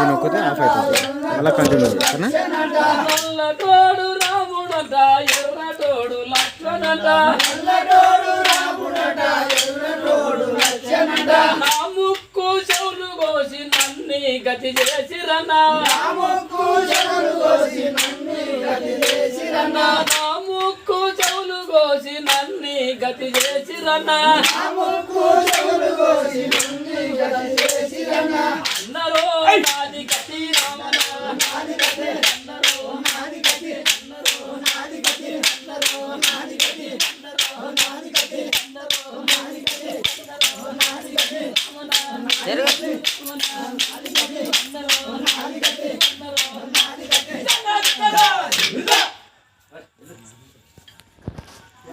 ఇది నొక్కితే ఆఫ్ అవుతుంది మళ్ళీ కంటిన్యూ సరేనా? నల్లటోడు రాముడట ఎర్రటోడు లక్ష్మణట నా ముక్కు చెవులు కోసి నన్ని గతి చేసిరన్నా ముక్కు చెవులు కోసి నన్ని గతి చేసిరన్నా.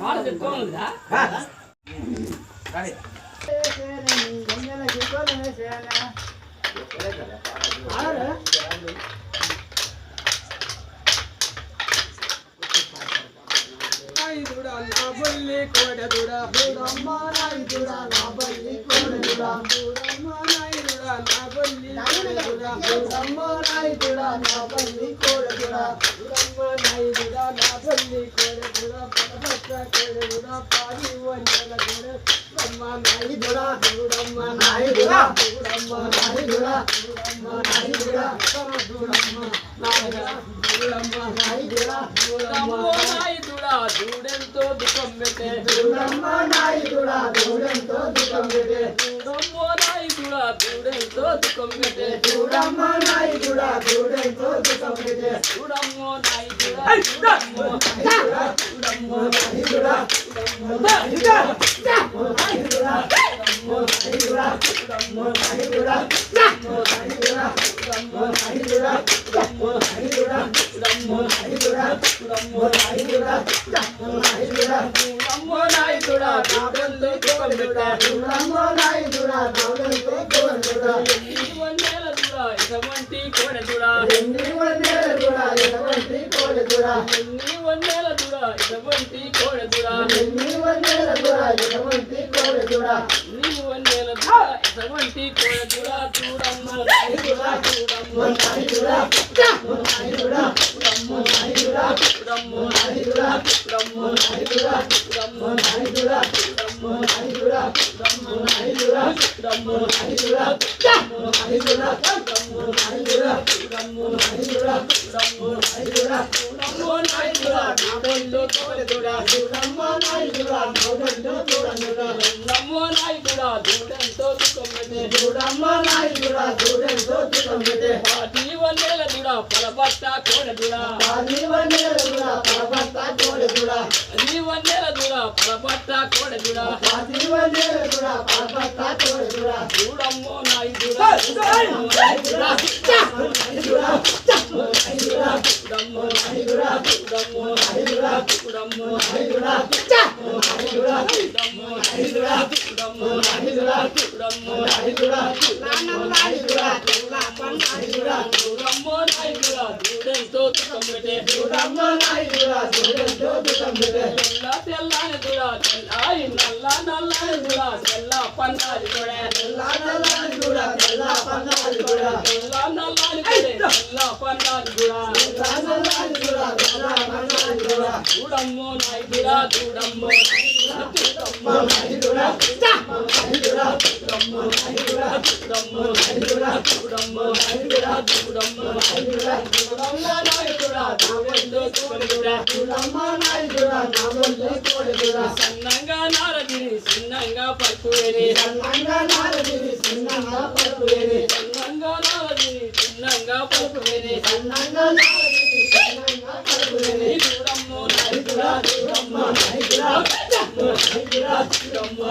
మాట చెప్పుకోవాలిరా నాయుడుడా నా బల్లి కోడెదుడా దూరమ్మ నాయుడుడా నా బల్లి కోడెదుడా దూరమ్మ నాయుడుడా నా బల్లి కోడెదుడా దూరమ్మ నాయుడుడా నా బల్లి కోడెదుడా దూరమ్మ నాయుడుడా నా బల్లి కోడెదుడా పడపట్ట కోడెదుడా పాడి వన్నెల కోడె దూరమ్మ నాయుడుడా దూరమ్మ నాయుడుడా దూరమ్మ నాయుడుడా దూరమ్మ నాయుడుడా దూరమ్మ నాయుడుడా దూరమ్మ నాయుడుడా దూరమ్మ అమ్మో నాయుడుడా దూడెంతో దుఃఖం పెట్టే దూరమ్మ నాయుడుడా దూరంతో దుఃఖం పెట్టే అమ్మో నాయుడుడా దూడెంతో దుఃఖం పెట్టే దూరమ్మ నాయుడుడా దూరంతో దుఃఖం పెట్టే చూడమ్మో నాయుడుడా చూడమ్మో దూరమ్మ నాయుడుడా అమ్మో నాయుడుడా దూడెంతో దుఃఖం ఎన్ని వందేల దూడ ఇటువంటి కోడె ఎన్ని వందల కూడా ఎటువంటి కూడా ఎన్ని వందేల దూడ కూడా ఎటువంటి దూడ ఇటువంటి కోడె దూడ చూడమ్మో నాయుడుడా చూడమ్మో నాయుడుడా నాయుడుడా చూడమ్మో నాయుడుడా చూడమ్మో నాయుడుడా చూడమ్మో నాయుడుడా చూడమ్మో నాయుడుడా చూడమ్మో నాయుడుడా చూడమ్మో నాయుడుడా చూడమ్మో నాయుడుడా నాయుడుడా నాయుడుడా చూడమ్మో నాయుడుడా చూడమ్మో నాయుడుడా చూడమ్మో చూడమ్మ చూడమ్మ నాయుడుడా చూడంతో చూడండి పాటి వందేల దూడ పొలబట్ట కోడె దూడ పాది వందల కూడా పరపత్త కోడి కూడా పది వందేల దూడ పొలబట్ట కోడె దూడ పాది వందల కూడా పరపత్త కోడి కూడా చూడమ్మో నాయుడుడా చూడమ్మో నాయుడుడా నాయుడుడా నాయుడుడా చూడమ్మో నాయుడుడా చూడమ్మో నాయుడుడా చూడమ్మో నాయుడుడా నాయుడుడా చూడమ్మో నాయుడుడా చూడమ్మ నాయుడుడా చూడంతో చూడండి తెల్ల తెల్లని దూడ తెల్లాయి నల్ల నల్లని చూడమ్మో నాయుడుడా చూడమ్మో చూడమ్మో నాయుడుడా సన్నంగా నారదిని చిన్నంగా పట్టువేని సన్నంగా నారదిని చిన్నంగా పడుకునేది సన్నంగా నారదిని చిన్నంగా పట్టువేని సన్నంగా నారదిని చిన్నంగా పడుకునేది చూడమ్మో నాయుడుడా చూడమ్మో నాయుడుడా నాయుడుడా చూడమ్మో